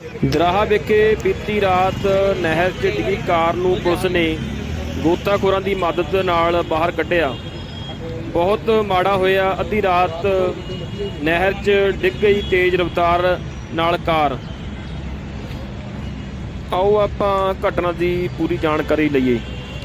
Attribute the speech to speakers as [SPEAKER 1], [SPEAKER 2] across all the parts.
[SPEAKER 1] ਦਰਾਹਾ ਵਿਖੇ ਬੀਤੀ ਰਾਤ ਨਹਿਰ 'ਚ ਡਿੱਗੀ ਕਾਰ ਨੂੰ ਪੁਲਿਸ ਨੇ ਗੋਤਾਖੋਰਾਂ ਦੀ ਮਦਦ ਨਾਲ ਬਾਹਰ ਕੱਢਿਆ। ਬਹੁਤ ਮਾੜਾ ਹੋਇਆ। ਅੱਧੀ ਰਾਤ ਨਹਿਰ 'ਚ ਡਿੱਗ ਗਈ ਤੇਜ਼ ਰਫ਼ਤਾਰ ਨਾਲ ਕਾਰ। ਆਓ ਆਪਾਂ ਘਟਨਾ ਦੀ ਪੂਰੀ ਜਾਣਕਾਰੀ ਲਈਏ।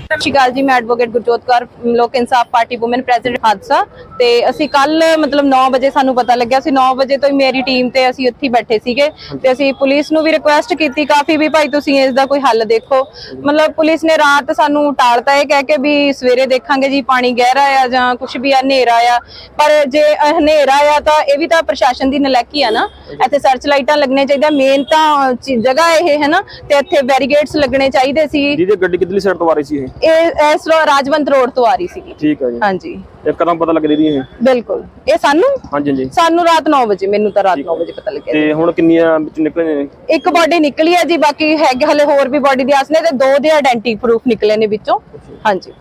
[SPEAKER 2] ਸਤਿ ਸ਼੍ਰੀ ਅਕਾਲ ਜੀ, ਮੈਂ ਐਡਵੋਕੇਟ ਗੁਰਜੋਤ ਕੌਰ, ਲੋਕ ਇਨਸਾਫ ਪਾਰਟੀ ਔਮਨ ਪ੍ਰੈਜ਼ੀਡੈਂਟ ਹਾਦਸਾ। ਤੇ ਅਸੀਂ ਕੱਲ ਮਤਲਬ 9 ਵਜੇ ਸਾਨੂੰ ਪਤਾ ਲੱਗਿਆ ਸੀ 9 ਵਜੇ ਤੋਂ ਹੀ ਮੇਰੀ ਟੀਮ ਤੇ ਅਸੀਂ ਉੱਥੇ ਬੈਠੇ ਸੀਗੇ। ਤੇ ਅਸੀਂ ਪੁਲਿਸ ਨੂੰ ਵੀ ਰਿਕੁਐਸਟ ਕੀਤੀ ਕਾਫੀ ਵੀ ਭਾਈ ਤੁਸੀਂ ਇਸ ਦਾ ਕੋਈ ਹੱਲ ਦੇਖੋ। ਮਤਲਬ ਪੁਲਿਸ ਨੇ ਰਾਤ ਸਾਨੂੰ ਟਾਲਤਾ ਇਹ ਕਹਿ ਕੇ ਵੀ ਸਵੇਰੇ ਦੇਖਾਂਗੇ ਜੀ, ਪਾਣੀ ਗਹਿਰਾ ਆ ਜਾਂ ਕੁਝ ਵੀ ਆ ਹਨੇਰਾ ਆ। ਪਰ ਜੇ ਹਨੇਰਾ ਆ ਤਾਂ ਇਹ ਵੀ ਤਾਂ ਪ੍ਰਸ਼ਾਸਨ ਦੀ ਨਲਾਇਕੀ ਆ ਨਾ। ਇੱਥੇ ਸਰਚ ਲਾਈਟਾਂ ਲੱਗਣੇ ਚਾਹੀਦਾ ਮੇਨ ਤਾਂ ਜਗ੍ਹਾ ਇਹ ਹੈ ਨਾ, ਤੇ ਇੱਥੇ ਬੈਰੀਗੇਡਸ ਲੱਗਣੇ ਚਾਹੀਦੇ ਸੀ।
[SPEAKER 1] ਜਿਹਦੀ ਗੱਡੀ ਕਿੱਧਰਲੀ ਸਾਈਡ ਤੋਂ ਆ ਰਹੀ ਸੀ ਇਹ?
[SPEAKER 2] ਇਹ ਇਸ ਰੋ- ਰਾਜਵੰਤ ਰੋਡ ਤੋਂ ਆ ਰਹੀ ਸੀਗੀ।
[SPEAKER 1] ਠੀਕ ਹੈ ਜੀ।
[SPEAKER 2] ਹਾਂਜੀ।
[SPEAKER 1] ਇੱਕਦਮ ਪਤਾ ਲੱਗ ਰਹੀ ਇਹ?
[SPEAKER 2] ਬਿਲਕੁਲ। ਇਹ ਸਾਨੂੰ?
[SPEAKER 1] ਹਾਂਜੀ ਹਾਂਜੀ।
[SPEAKER 2] ਸਾਨੂੰ ਰਾਤ 9 ਵਜੇ ਮੈਨੂੰ ਤਾਂ ਰਾਤ 9 ਵਜੇ ਪਤਾ ਲੱਗਿਆ
[SPEAKER 1] ਤੇ ਹੁਣ ਕਿੰਨੀਆਂ ਵਿੱਚ ਨਿਕਲੇ ਨੇ?
[SPEAKER 2] ਇੱਕ ਬਾਡੀ ਨਿਕਲੀ ਹੈ ਜੀ ਬਾਕੀ ਹੈਗੇ ਹਲੇ ਹੋਰ ਵੀ ਬਾਡੀ ਦੀ ਆਸ ਨੇ ਤੇ ਦੋ ਦੇ ਆਇਡੈਂਟੀ ਪ੍ਰੂਫ ਨਿਕਲੇ ਨੇ ਵਿੱਚੋਂ। ਹਾਂਜੀ।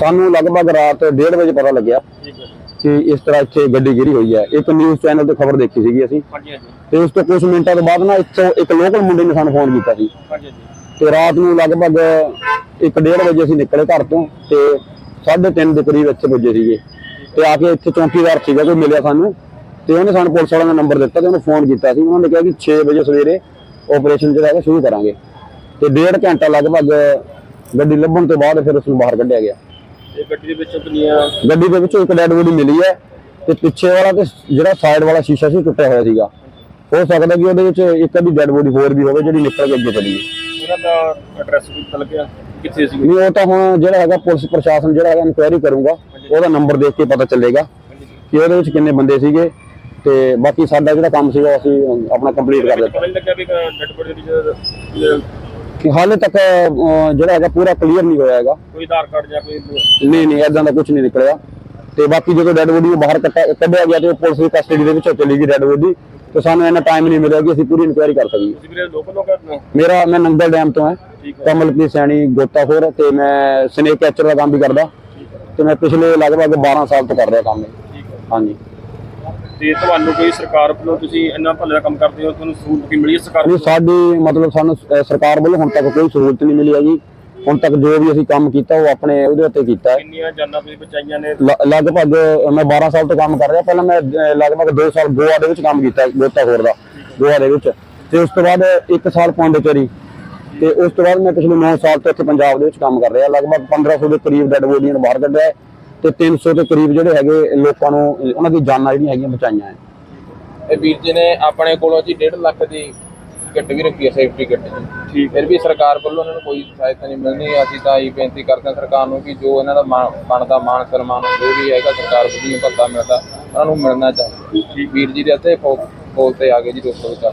[SPEAKER 3] ਸਾਨੂੰ ਲਗਭਗ ਰਾਤ 1:30 ਵਜੇ ਪਤਾ ਲੱਗਿਆ
[SPEAKER 1] ਠੀਕ ਹੈ
[SPEAKER 3] ਕਿ ਇਸ ਤਰ੍ਹਾਂ ਇੱਥੇ ਗੱਡੀ ਗਿਰੀ ਹੋਈ ਹੈ। ਇੱਕ ਨਿਊਜ਼ ਚੈਨਲ ਤੇ ਖਬਰ ਦੇਖੀ ਸੀਗੀ ਅਸੀਂ।
[SPEAKER 1] ਹਾਂਜੀ ਹਾਂਜੀ।
[SPEAKER 3] ਤੇ ਉਸ ਤੋਂ ਕੁਝ ਮਿੰਟਾਂ ਤੋਂ ਬਾਅਦ ਨਾ ਇੱਥੋਂ ਇੱਕ ਲੋਕਲ ਮੁੰਡੇ ਨੇ ਸਾਨੂੰ ਫੋਨ ਕੀਤਾ ਸੀ।
[SPEAKER 1] ਹਾਂਜੀ ਹਾਂਜੀ।
[SPEAKER 3] ਤੇ ਰਾਤ ਨੂੰ ਲਗਭਗ 1:30 ਵਜੇ ਅਸੀਂ ਨਿਕਲੇ ਘਰ ਤੋਂ ਤੇ 3:30 ਦੇ ਕਰੀਬ ਇੱਥੇ ਪੁੱਜੇ ਸੀਗੇ। ਤੇ ਆ ਕੇ ਇੱਥੇ ਚੌਂਕੀਦਾਰ ਸੀਗਾ ਕੋਈ ਮਿਲਿਆ ਸਾਨੂੰ। ਤੇ ਉਹਨੇ ਸਾਨੂੰ ਪੁਲਿਸ ਵਾਲਿਆਂ ਦਾ ਨੰਬਰ ਦਿੱਤਾ ਤੇ ਉਹਨੇ ਫੋਨ ਕੀਤਾ ਸੀ। ਉਹਨਾਂ ਨੇ ਕਿਹਾ ਕਿ 6 ਵਜੇ ਸਵੇਰੇ ਆਪਰੇਸ਼ਨ ਜਿਹੜਾ ਹੈਗਾ ਸ਼ੁਰੂ ਕਰਾਂਗੇ। ਤੇ ਡੇਢ ਘੰਟਾ ਲਗਭਗ ਗੱਡੀ ਲੱਭਣ ਤੋਂ ਬਾਅਦ ਫਿਰ ਉਸ ਨੂੰ ਬਾਹਰ ਕੱਢਿਆ ਗਿਆ।
[SPEAKER 1] ਇਹ ਗੱਡੀ ਦੇ ਵਿੱਚੋਂ ਕਿੰਨੀਆਂ
[SPEAKER 3] ਗੱਡੀ ਦੇ ਵਿੱਚੋਂ ਇੱਕ ਡੈਡ ਬੋਡੀ ਮਿਲੀ ਹੈ ਤੇ ਪਿੱਛੇ ਵਾਲਾ ਤੇ ਜਿਹੜਾ ਸਾਈਡ ਵਾਲਾ ਸ਼ੀਸ਼ਾ ਸੀ ਟੁੱਟਿਆ ਹੋਇਆ ਸੀਗਾ। ਹੋ ਸਕਦਾ ਕਿ ਉਹਦੇ ਵਿੱਚ ਇੱਕ ਅੱਧੀ ਡੈਡ ਬੋਡੀ ਹੋਰ ਵੀ ਹੋਵੇ ਜਿਹੜੀ ਨਿਕਲ ਕੇ ਅੱਗੇ ਚਲੀ ਗਈ।
[SPEAKER 1] ਉਹਨਾਂ ਦਾ ਐਡਰੈਸ ਵੀ ਪਤਾ ਲੱਗਿਆ ਕਿੱਥੇ ਸੀ?
[SPEAKER 3] ਨਹੀਂ ਉਹ ਤਾਂ ਹੁਣ ਜਿਹੜਾ ਹੈਗਾ ਪੁਲਿਸ ਪ੍ਰਸ਼ਾਸਨ ਜਿਹੜਾ ਹੈਗਾ ਇਨਕੁਆਇਰੀ ਕਰੂੰਗਾ ਉਹਦਾ ਨੰਬਰ ਦੇਖ ਕੇ ਪਤਾ ਚੱਲੇਗਾ ਕਿ ਉਹਦੇ ਵਿੱਚ ਕਿੰਨੇ ਬੰਦੇ ਸੀਗੇ ਤੇ ਬਾਕੀ ਸਾਡਾ ਜਿਹੜਾ ਕੰਮ ਸੀਗਾ ਉਹ ਅਸੀਂ ਆਪਣਾ ਕੰਪਲੀਟ ਕਰ ਦਿੱਤਾ।
[SPEAKER 1] ਪਤਾ ਨਹੀਂ ਲੱਗਿਆ ਵੀ ਡੈਡ ਬੋਡੀ ਦੀ
[SPEAKER 3] ਕਿ ਹਾਲੇ ਤੱਕ ਅਹ, ਜਿਹੜਾ ਹੈਗਾ ਪੂਰਾ ਕਲੀਅਰ ਨਹੀਂ ਹੋਇਆ ਹੈਗਾ।
[SPEAKER 1] ਕੋਈ ਆਧਾਰ ਕਾਰਡ ਜਾਂ ਕੋਈ
[SPEAKER 3] ਨਹੀਂ ਨਹੀਂ ਐਦਾਂ ਦਾ ਕੁਝ ਨਹੀਂ ਨਿਕਲਿਆ। ਤੇ ਬਾਕੀ ਜਦੋਂ ਡੈਡ ਬੋਡੀ ਨੂੰ ਬਾਹਰ ਕੱਢਿਆ ਗਿਆ ਤੇ ਉਹ ਪੁਲਿਸ ਦੀ ਕਸਟਡੀ ਦੇ ਵਿੱਚੋਂ ਚਲੀ ਗਈ ਡੈਡ ਬੋਡੀ। ਤੇ ਸਾਨੂੰ ਇੰਨਾ ਟਾਈਮ ਨਹੀਂ ਮਿਲਿਆ ਕਿ ਅਸੀਂ ਪੂਰੀ ਇਨਕੁਆਇਰੀ ਕਰ ਸਕੀਏ।
[SPEAKER 1] ਤੁਸੀਂ ਵੀਰੇ ਲੋਕਲ ਲੋਕ ਕਰਨਾ
[SPEAKER 3] ਮੇਰਾ ਮੈਂ ਨੰਗਲ ਡੈਮ ਤੋਂ ਹਾਂ।
[SPEAKER 1] ਹੈ।
[SPEAKER 3] ਕਮਲਪ੍ਰੀਤ ਸੈਣੀ ਗੋਤਾਖੋਰ ਤੇ ਮੈਂ ਸਨੇਕ ਕੈਚਰ ਦਾ ਕੰਮ ਵੀ ਕਰਦਾ। ਤੇ ਮੈਂ ਪਿਛਲੇ ਲਗਭਗ 12 ਸਾਲ ਤੋਂ ਕਰ ਰਿਹਾ ਕੰਮ
[SPEAKER 1] ਹੈ।
[SPEAKER 3] ਹਾਂਜੀ।
[SPEAKER 1] ਤੇ ਤੁਹਾਨੂੰ ਕੋਈ ਸਰਕਾਰ ਵੱਲੋਂ ਤੁਸੀਂ ਇੰਨਾ ਭਲੇ ਦਾ ਕੰਮ ਕਰਦੇ ਹੋ ਤੁਹਾਨੂੰ ਸਹੂਲਤ ਕੀ ਮਿਲੀ ਹੈ ਸਰਕਾਰ ਵੱਲੋਂ?
[SPEAKER 3] ਸਾਡੀ ਮਤਲਬ ਸਾਨੂੰ ਸਰਕਾਰ ਵੱਲੋਂ ਹੁਣ ਤੱਕ ਕੋਈ ਸਹੂਲਤ ਨਹੀਂ ਮਿਲੀ ਹੈਗੀ। ਹੁਣ ਤੱਕ ਜੋ ਵੀ ਅਸੀਂ ਕੰਮ ਕੀਤਾ ਉਹ ਆਪਣੇ ਉਹਦੇ ਉੱਤੇ ਕੀਤਾ ਹੈ।
[SPEAKER 1] ਕਿੰਨੀਆਂ ਜਾਨਾਂ ਤੁਸੀਂ ਬਚਾਈਆਂ ਨੇ?
[SPEAKER 3] ਲ- ਲਗਭਗ ਮੈਂ 12 ਸਾਲ ਤੋਂ ਕੰਮ ਕਰ ਰਿਹਾ। ਪਹਿਲਾਂ ਮੈਂ ਲਗਭਗ 2 ਸਾਲ ਗੋਆ ਦੇ ਵਿੱਚ ਕੰਮ ਕੀਤਾ ਗੋਤਾਖੋਰ ਦਾ ਗੋਆ ਦੇ ਵਿੱਚ। ਤੇ ਉਸ ਤੋਂ ਬਾਅਦ 1 ਸਾਲ ਪੌਂਡੇਚੇਰੀ। ਤੇ ਉਸ ਤੋਂ ਬਾਅਦ ਮੈਂ ਪਿਛਲੇ 9 ਸਾਲ ਤੋਂ ਇੱਥੇ ਪੰਜਾਬ ਦੇ ਵਿੱਚ ਕੰਮ ਕਰ ਰਿਹਾ। ਲਗਭਗ 1500 ਦੇ ਕਰੀਬ ਡੈਡ ਬੋਡੀਆਂ ਬਾਹਰ ਕੱਢਿਆ ਤੇ 300 ਦੇ ਕਰੀਬ ਜਿਹੜੇ ਹੈਗੇ ਲੋਕਾਂ ਨੂੰ ਉਹਨਾਂ ਦੀ ਜਾਨਾਂ ਜਿਹੜੀਆਂ ਹੈਗੀਆਂ ਬਚਾਈਆਂ ਹੈ।
[SPEAKER 4] ਇਹ ਵੀਰ ਜੀ ਨੇ ਆਪਣੇ ਕੋਲੋਂ ਜੀ 1.5 ਲੱਖ ਦੀ ਕਿੱਟ ਵੀ ਰੱਖੀ ਹੈ ਸੇਫਟੀ ਕਿੱਟ ਜੀ
[SPEAKER 1] ਠੀਕ
[SPEAKER 4] ਫਿਰ ਵੀ ਸਰਕਾਰ ਵੱਲੋਂ ਉਹਨਾਂ ਨੂੰ ਕੋਈ ਸਹਾਇਤਾ ਨਹੀਂ ਮਿਲਣੀ ਅਸੀਂ ਤਾਂ ਇਹ ਬੇਨਤੀ ਕਰਦੇ ਹਾਂ ਸਰਕਾਰ ਨੂੰ ਕਿ ਜੋ ਇਹਨਾਂ ਦਾ ਬਣਦਾ ਮਾਨ ਸਨਮਾਨ ਜੋ ਵੀ ਹੈਗਾ ਸਰਕਾਰ ਵੱਲੋਂ ਭੱਤਾ ਮਿਲਦਾ ਉਹਨਾਂ ਨੂੰ ਮਿਲਣਾ ਚਾਹੀਦਾ। ਵੀਰ ਜੀ ਦੇ ਇੱਥੇ ਕੋਲ ਤੇ ਆ ਗਏ ਜੀ ਦੋਸਤੋ ਵਿਚਾਰ